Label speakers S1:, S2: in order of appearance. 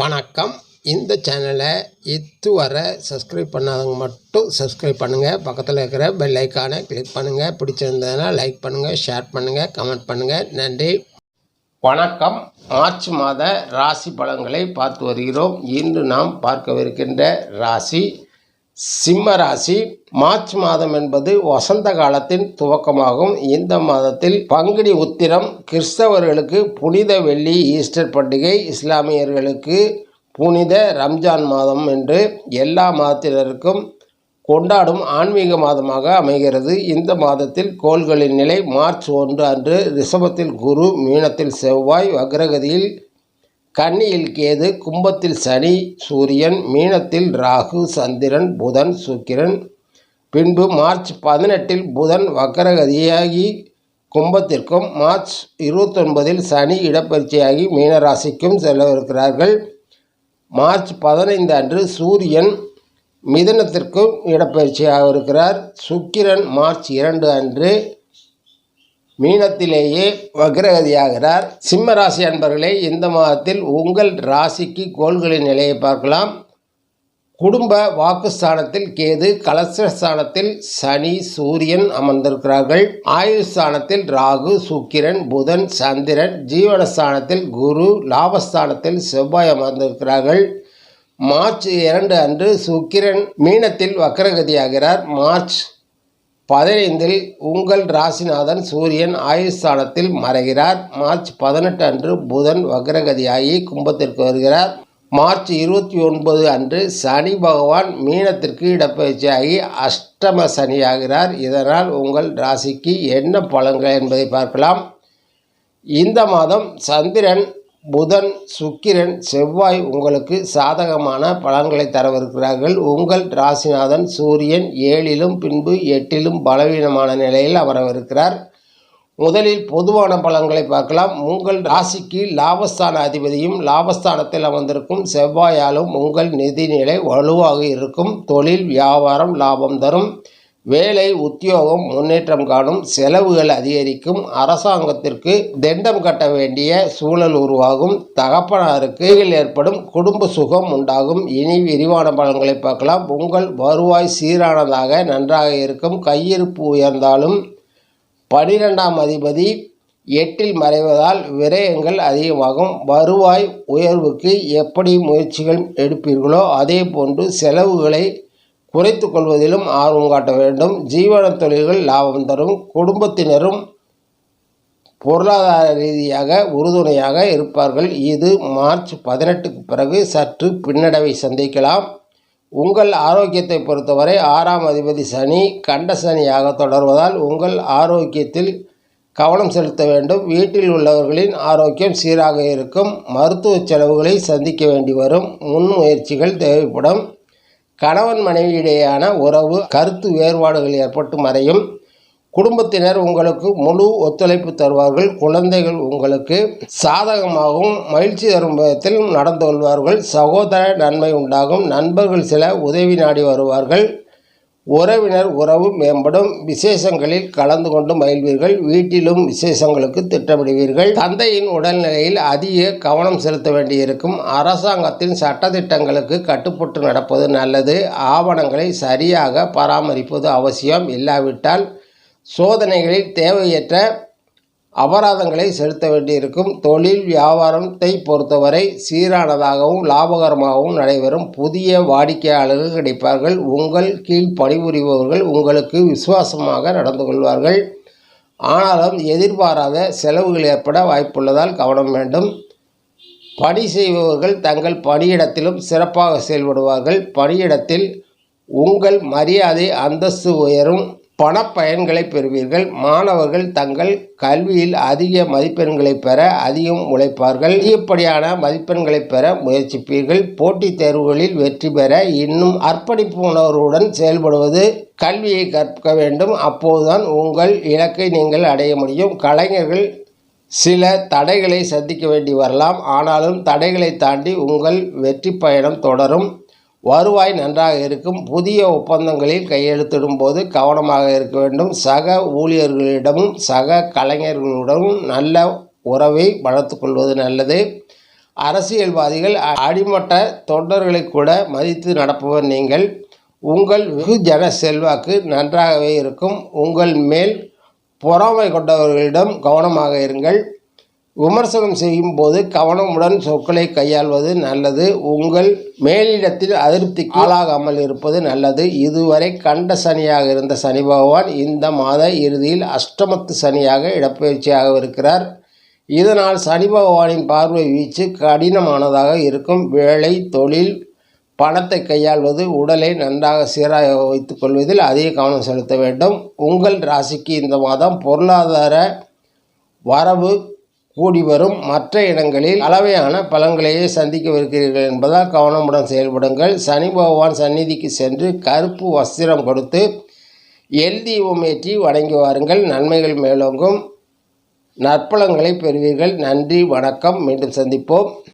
S1: வணக்கம். இந்த சேனலை இதுவரை சப்ஸ்கிரைப் பண்ணாதவங்க மட்டும் சப்ஸ்கிரைப் பண்ணுங்கள் பக்கத்தில் இருக்கிற பெல் ஐக்கானை கிளிக் பண்ணுங்கள் பிடிச்சிருந்ததுன்னா லைக் பண்ணுங்கள் ஷேர் பண்ணுங்கள் கமெண்ட் பண்ணுங்கள் நன்றி. வணக்கம். மார்ச் மாத ராசி பலன்களை பார்த்து வருகிறோம். இன்று நாம் பார்க்கவிருக்கின்ற ராசி சிம்ம ராசி மார்ச் மாதம் என்பது வசந்த காலத்தின் துவக்கமாகும். இந்த மாதத்தில் பங்குனி உத்திரம் கிறிஸ்தவர்களுக்கு புனித வெள்ளி ஈஸ்டர் பண்டிகை இஸ்லாமியர்களுக்கு புனித ரம்ஜான் மாதம் என்று எல்லா மதத்தினருக்கும் கொண்டாடும் ஆன்மீக மாதமாக அமைகிறது. இந்த மாதத்தில் கோள்களின் நிலை மார்ச் ஒன்று அன்று ரிஷபத்தில் குரு மீனத்தில் செவ்வாய் வக்ரகதியில் கன்னியில் கேது கும்பத்தில் சனி சூரியன் மீனத்தில் ராகு சந்திரன் புதன் சுக்கிரன். பின்பு மார்ச் பதினெட்டில் புதன் வக்கரகதியாகி கும்பத்திற்கும் மார்ச் இருபத்தொன்பதில் சனி இடப்பயிற்சியாகி மீனராசிக்கும் செல்லவிருக்கிறார்கள். மார்ச் பதினைந்து அன்று சூரியன் மிதனத்திற்கும் இடப்பயிற்சியாக இருக்கிறார் சுக்கிரன் மார்ச் இரண்டு அன்று மீனத்திலேயே வக்ரகதியாகிறார். சிம்ம ராசி அன்பர்களே இந்த மாதத்தில் உங்கள் ராசிக்கு கோள்களின் நிலையை பார்க்கலாம். குடும்ப வாக்குஸ்தானத்தில் கேது கலசஸ்தானத்தில் சனி சூரியன் அமர்ந்திருக்கிறார்கள். ஆயுஸ்தானத்தில் ராகு சுக்கிரன் புதன் சந்திரன் ஜீவனஸ்தானத்தில் குரு லாபஸ்தானத்தில் செவ்வாய் அமர்ந்திருக்கிறார்கள். மார்ச் இரண்டு அன்று சுக்கிரன் மீனத்தில் வக்ரகதியாகிறார். மார்ச் பதினைந்தில் உங்கள் ராசிநாதன் சூரியன் ஆயுஸ்தானத்தில் மறைகிறார். மார்ச் பதினெட்டு அன்று புதன் வக்ரகதியாகி கும்பத்திற்கு வருகிறார். மார்ச் இருபத்தி ஒன்பது அன்று சனி பகவான் மீனத்திற்கு இடப்பெயர்ச்சியாகி அஷ்டம சனியாகிறார். இதனால் உங்கள் ராசிக்கு என்ன பலன்கள் என்பதை பார்க்கலாம். இந்த மாதம் சந்திரன் புதன் சுக்கிரன் செவ்வாய் உங்களுக்கு சாதகமான பலன்களை தரவிருக்கிறார்கள். உங்கள் ராசிநாதன் சூரியன் ஏழிலும் பின்பு எட்டிலும் பலவீனமான நிலையில் அமரவிருக்கிறார். முதலில் பொதுவான பலன்களை பார்க்கலாம். உங்கள் ராசிக்கு லாபஸ்தான அதிபதியும் லாபஸ்தானத்தில் அமர்ந்திருக்கும் செவ்வாயாலும் உங்கள் நிதிநிலை வலுவாக இருக்கும். தொழில் வியாபாரம் லாபம் தரும். வேலை உத்தியோகம் முன்னேற்றம் காணும் செலவுகள் அதிகரிக்கும். அரசாங்கத்திற்கு தண்டம் கட்ட வேண்டிய சூழல் உருவாகும். தகப்பனாருக்கு ஏற்படும் குடும்ப சுகம் உண்டாகும். இனி விரிவான பலன்களை பார்க்கலாம். உங்கள் வருவாய் சீரானதாக நன்றாக இருக்கும். கையிருப்பு உயர்ந்தாலும் பனிரெண்டாம் அதிபதி எட்டில் மறைவதால் விரயங்கள் அதிகமாகும். வருவாய் உயர்வுக்கு எப்படி முயற்சிகள் எடுப்பீர்களோ அதே போன்று செலவுகளை குறைத்து கொள்வதிலும் ஆர்வம் காட்ட வேண்டும். ஜீவன தொழில்கள் லாபம் தரும். குடும்பத்தினரும் பொருளாதார ரீதியாக உறுதுணையாக இருப்பார்கள். இது மார்ச் பதினெட்டுக்கு பிறகு சற்று பின்னடைவை சந்திக்கலாம். உங்கள் ஆரோக்கியத்தை பொறுத்தவரை ஆறாம் அதிபதி சனி கண்ட சனியாக தொடர்வதால் உங்கள் ஆரோக்கியத்தில் கவனம் செலுத்த வேண்டும். வீட்டில் உள்ளவர்களின் ஆரோக்கியம் சீராக இருக்கும். மருத்துவ செலவுகளை சந்திக்க வேண்டி வரும். முன்முயற்சிகள் தேவைப்படும். கணவன் மனைவியிடையான உறவு கருத்து வேறுபாடுகள் ஏற்பட்டு மறையும். குடும்பத்தினர் உங்களுக்கு முழு ஒத்துழைப்பு தருவார்கள். குழந்தைகள் உங்களுக்கு சாதகமாகவும் மகிழ்ச்சி தரும் விதத்தில் நடந்து கொள்வார்கள். சகோதர நன்மை உண்டாகும். நண்பர்கள் சில உதவி நாடி வருவார்கள். உறவினர் உறவு மேம்படும். விசேஷங்களில் கலந்து கொண்டு மகிழ்வீர்கள். வீட்டிலும் விசேஷங்களுக்கு திட்டமிடுவீர்கள். தந்தையின் உடல்நிலையில் அதிக கவனம் செலுத்த வேண்டியிருக்கும். அரசாங்கத்தின் சட்டத்திட்டங்களுக்கு கட்டுப்பட்டு நடப்பது நல்லது. ஆவணங்களை சரியாக பராமரிப்பது அவசியம். இல்லாவிட்டால் சோதனைகளில் தேவையற்ற அபராதங்களை செலுத்த வேண்டியிருக்கும். தொழில் வியாபாரத்தை பொறுத்தவரை சீரானதாகவும் லாபகரமாகவும் நடைபெறும். புதிய வாடிக்கையாளர்கள் கிடைப்பார்கள். உங்கள் கீழ் பணிபுரிபவர்கள் உங்களுக்கு விசுவாசமாக நடந்து கொள்வார்கள். ஆனாலும் எதிர்பாராத செலவுகள் ஏற்பட வாய்ப்புள்ளதால் கவனம் வேண்டும். பணி செய்பவர்கள் தங்கள் பணியிடத்திலும் சிறப்பாக செயல்படுவார்கள். பணியிடத்தில் உங்கள் மரியாதை அந்தஸ்து உயரும். பணப்பயன்களை பெறுவீர்கள். மாணவர்கள் தங்கள் கல்வியில் அதிக மதிப்பெண்களை பெற அதிகம் உழைப்பார்கள். அதிகப்படியான மதிப்பெண்களை பெற முயற்சிப்பீர்கள். போட்டித் தேர்வுகளில் வெற்றி பெற இன்னும் அர்ப்பணிப்பு உணர்வுடன் செயல்படுவது கல்வியை கற்க வேண்டும். அப்போதுதான் உங்கள் இலக்கை நீங்கள் அடைய முடியும். கலைஞர்கள் சில தடைகளை சந்திக்க வேண்டி வரலாம். ஆனாலும் தடைகளை தாண்டி உங்கள் வெற்றி பயணம் தொடரும். வருவாய் நன்றாக இருக்கும். புதிய ஒப்பந்தங்களில் கையெழுத்திடும் போது கவனமாக இருக்க வேண்டும். சக ஊழியர்களிடமும் சக கலைஞர்களிடமும் நல்ல உறவை வளர்த்து கொள்வது நல்லது. அரசியல்வாதிகள் அடிமட்ட தொண்டர்களை கூட மதித்து நடப்பவர் நீங்கள். உங்கள் வெகுஜன செல்வாக்கு நன்றாகவே இருக்கும். உங்கள் மேல் பொறாமை கொண்டவர்களிடம் கவனமாக இருங்கள். விமர்சனம் செய்யும் போது கவனமுடன் சொற்களை கையாள்வது நல்லது. உங்கள் மேலிடத்தில் அதிருப்திக்கு ஆளாகாமல் இருப்பது நல்லது. இதுவரை கண்ட சனியாக இருந்த சனி பகவான் இந்த மாத இறுதியில் அஷ்டமத்து சனியாக இடப்பெயர்ச்சியாக இருக்கிறார் இதனால் சனி பகவானின் பார்வை வீச்சு கடினமானதாக இருக்கும். வேலை தொழில் பணத்தை கையாள்வது உடலை நன்றாக சீராக வைத்துக் கொள்வதில் அதிக கவனம் செலுத்த வேண்டும். உங்கள் ராசிக்கு இந்த மாதம் பொருளாதார வரவு கூடி வரும் மற்ற இடங்களில் அளவையான பலன்களையே சந்திக்கவிருக்கிறீர்கள் என்பதால் கவனமுடன் செயல்படுங்கள். சனி பகவான் சந்நிதிக்கு சென்று கருப்பு வஸ்திரம் கொடுத்து எல் தீபம் ஏற்றி வணங்கி வாருங்கள். நன்மைகள் மேலோங்கும். நற்பலங்களை பெறுவீர்கள். நன்றி வணக்கம். மீண்டும் சந்திப்போம்.